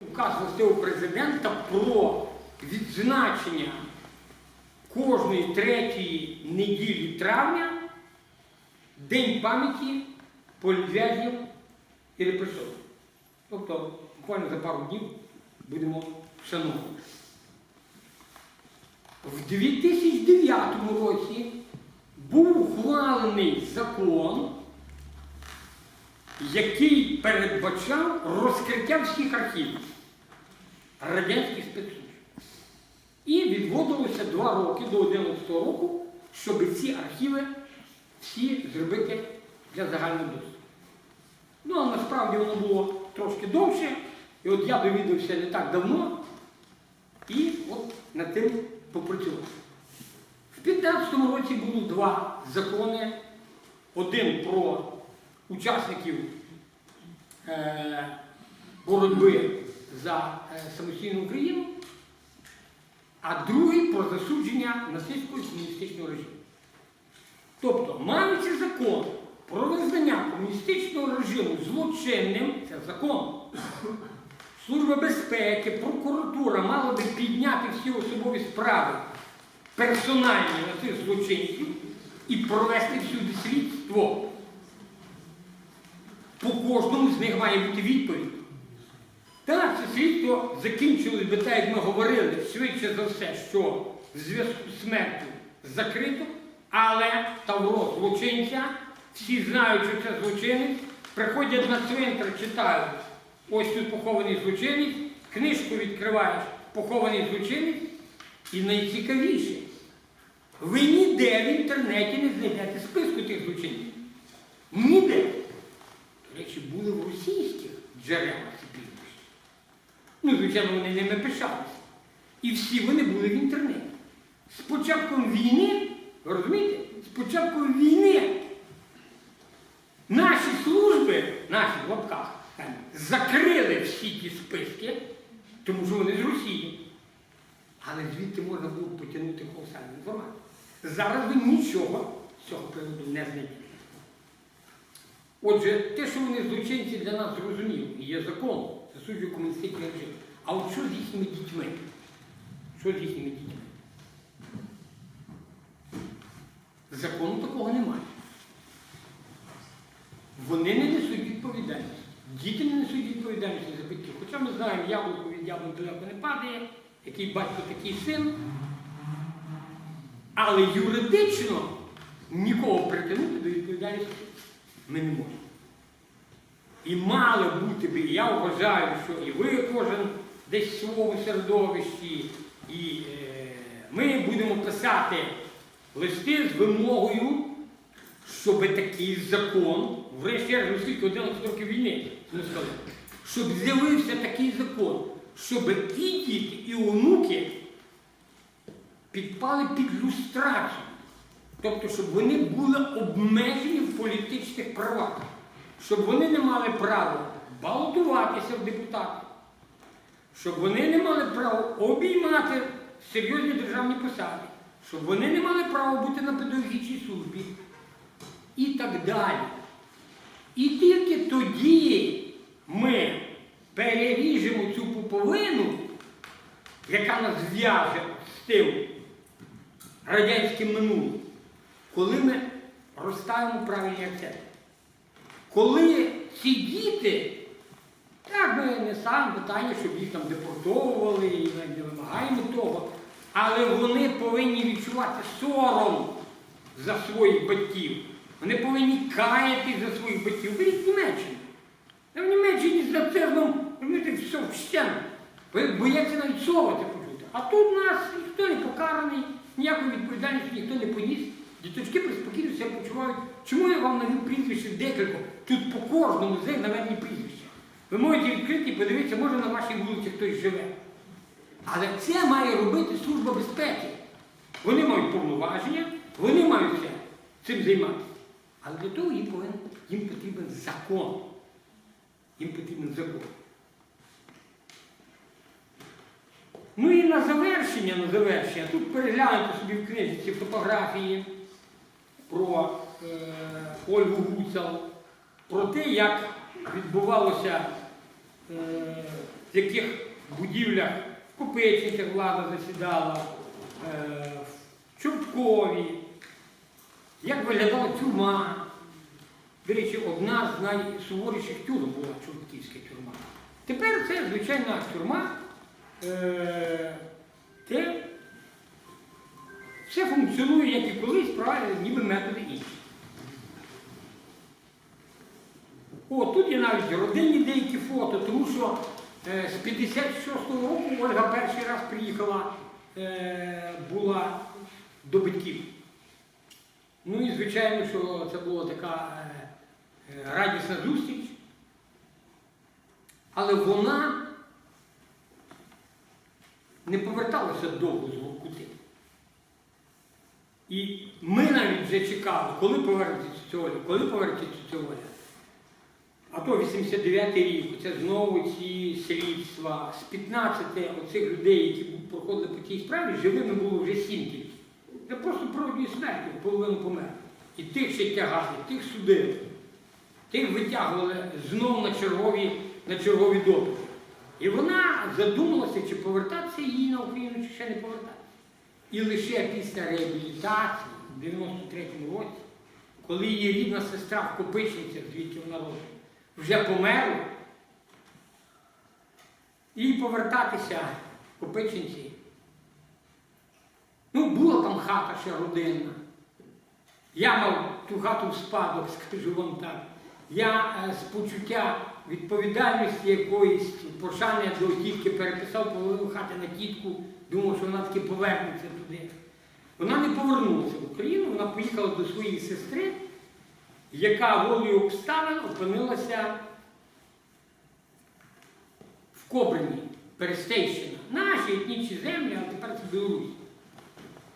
указ властивого президента про відзначення кожної третьої неділі травня День пам'яті політв'язнів і репресованих. Тобто буквально за пару днів будемо вшановувати. В 2009 році був ухвалений закон, який передбачав розкриття всіх архівів радянських спецслужб. І відводилося два роки до 11 року, щоб ці архіви всі зробити для загального доступу. Ну, а насправді воно було трошки довше, і от я довідався не так давно, і от над тим попрацював. В 2015 році було два закони. Один про учасників боротьби за е, самостійну Україну, а другий про засудження нацистського комуністичного режиму. Тобто, маючи закон про визнання комуністичного режиму злочинним, це закон. Служба безпеки, прокуратура мала би підняти всі особові справи персональні на цих злочинців і провести всюди слідство. По кожному з них має бути відповідь. Так, слідство закінчилось би так, як ми говорили, швидше за все, що в зв'язку з смертю закрито, але Тавро злочинця, всі знають, що це злочинець, приходять на цвинтар, читають, ось тут похований злочинець, книжку відкриваєш, похований злочинець, і найцікавіше, ви ніде в інтернеті не знайдете списку тих злочинців. Ніде. До речі, були в російських джерелах ці прізвища. Ну, звичайно, вони ними пишалися. І всі вони були в інтернеті. З початком війни, розумієте, з початком війни наші служби, наші в лапках, закрили всі ті списки, тому що вони з Росії. Але звідти можна було потягнути колосальну інформацію. Зараз ви нічого з цього приводу не знайдете. Отже, те, що вони злочинці для нас зрозуміло, і є закон, засуджує комуністичний режим. А от що з їхніми дітьми? Що з їхніми дітьми? Закону такого немає. Вони не несуть відповідальність. Діти не несуть відповідальності за батьків. Хоча ми знаємо, яблуко від яблук далеко не падає, який батько, такий син. Але юридично нікого притягнути до відповідальності ми не можемо. І мало бути я вважаю, що і ви кожен десь в своєму середовищі, і е, ми будемо писати листи з вимогою, щоб такий закон, врешті-решт, ну скільки 11 років війни, не сказали, щоб з'явився такий закон, щоб і діти, і онуки підпали під люстрацію. Тобто, щоб вони були обмежені в політичних правах, щоб вони не мали права балотуватися в депутати, щоб вони не мали права обіймати серйозні державні посади, щоб вони не мали права бути на педагогічній службі і так далі. І тільки тоді ми переріжемо цю пуповину, яка нас зв'яже з тим радянським минулим, коли ми розставимо правильні акценти. Коли ці діти, так ми не ставимо питання, щоб їх там депортовували і не вимагаємо того, але вони повинні відчувати сором за своїх батьків. Вони повинні каяти за своїх батьків. Беріть Німеччину. В Німеччині з нацизмом, розумієте, все вщент. Бояться навіть слова це почути. А тут нас ніхто не покараний, ніякої відповідальності ніхто не поніс. Діточки приспокійно себе почувають. Чому я вам навів прізвище декілька? Тут по кожному з них наведені прізвища. Ви можете відкрити і подивитися, може на вашій вулиці хтось живе. Але це має робити Служба безпеки. Вони мають повноваження, вони мають цим займатися. Але для того їм, повинен, їм потрібен закон. Їм потрібен закон. Ну і на завершення, на завершення, тут перегляньте собі в книжці фотографії про е, Ольгу Гуцал, про те, як відбувалося в яких будівлях в Копичниках влада засідала, е, в Чорткові, як виглядала тюрма. До речі, одна з найсуворіших тюрм була Чортківська тюрма. Тепер це звичайна тюрма, е, де все функціонує, як і колись, правильно, ніби методи інші. О, тут є навіть родинні деякі фото, тому що е, з 56-го року Ольга перший раз приїхала, е, була до батьків. Ну і звичайно, що це була така е, е, радісна зустріч. Але вона не поверталася довго з Воркути. І ми навіть вже чекали, коли повернеться Оля, коли повернеться Оля. А то 89-й рік, це знову ці слідства. З 15 оцих людей, які проходили по цій справі, живими було вже 7 тільки. Це просто природньої смерті, половину помер. І тих ще тягали, тих судили, тих витягували знов на чергові, на чергові допити. І вона задумалася, чи повертатися їй на Україну, чи ще не повертатися. І лише після реабілітації в 93-му році, коли її рідна сестра в Копичницях, звідки вона родила, вже померла, і повертатися в Копичинці. Ну, була там хата ще родинна. Я мав ту хату в спадок, скажу вам так. Я е, з почуття відповідальності якоїсь пошани до тітки переписав половину хати на тітку, думав, що вона таки повернеться туди. Вона не повернулася в Україну, вона поїхала до своєї сестри, яка волею обставин опинилася в Кобрині, Перестейщина. Наші етнічні землі, а тепер це Білорусь.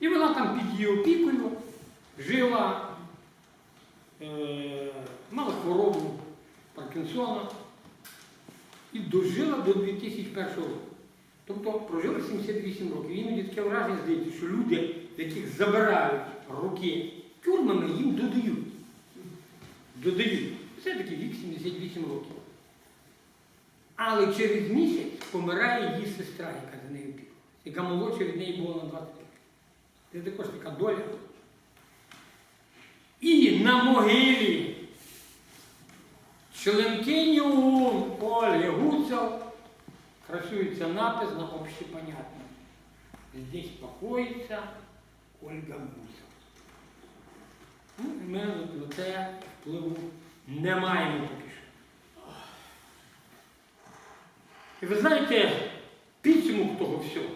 І вона там під її опікою жила, е, мала хворобу Паркінсона і дожила до 2001 року. Тобто прожила 78 років. Іноді таке враження здається, що люди, яких забирають руки тюрмами, їм додають. Додають. Все-таки вік 78 років. Але через місяць помирає її сестра, яка за нею опікувалася, яка молодша від неї була на 20 років. Це також така доля. І на могилі членкині ОУН Ольги Гуцел красується напис на общепонятно. Здесь покоїться Ольга Гуцел. Ну, це впливу не маємо поки що. І ви знаєте, підсумок того всього.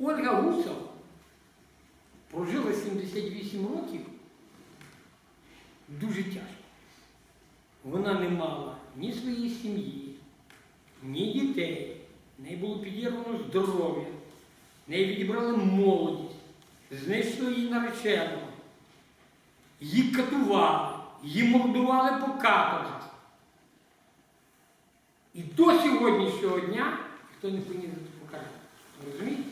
Ольга Гусел прожила 78 років дуже тяжко. Вона не мала ні своєї сім'ї, ні дітей, в неї було підірвано здоров'я, в неї відібрали молодість, знайшли її нареченого, її катували, її мордували по каторгах. І до сьогоднішнього дня ніхто не поніс це покарання. Розумієте?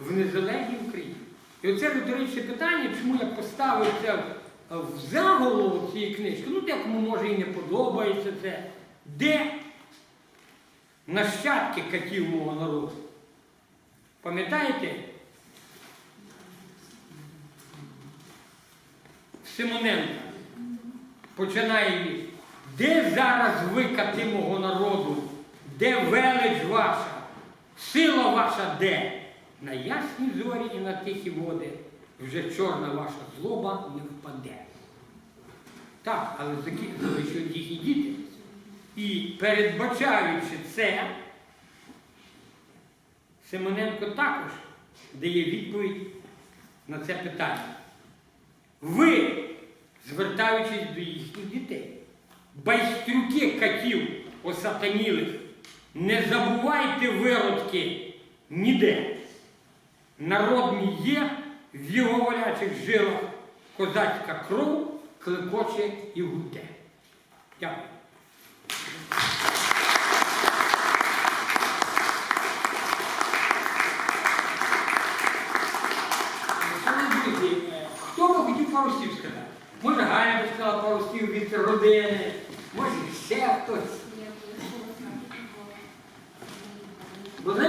В незалежній Україні. І оце риторичне питання, чому я поставив це в заголовок цієї книжки, ну декому може і не подобається це, де нащадки катів мого народу. Пам'ятаєте? Симоненка починає від де зараз ви кати мого народу? Де велич ваша? Сила ваша де? На ясні зорі і на тихі води вже чорна ваша злоба не впаде. Так, але залишують їхні діти. І передбачаючи це, Симоненко також дає відповідь на це питання. Ви, звертаючись до їхніх дітей, байстрюки катів осатанілих, не забувайте виродки ніде. Народ мій є, в його волячих жилах козацька кров клекоче і гуде. Дякую.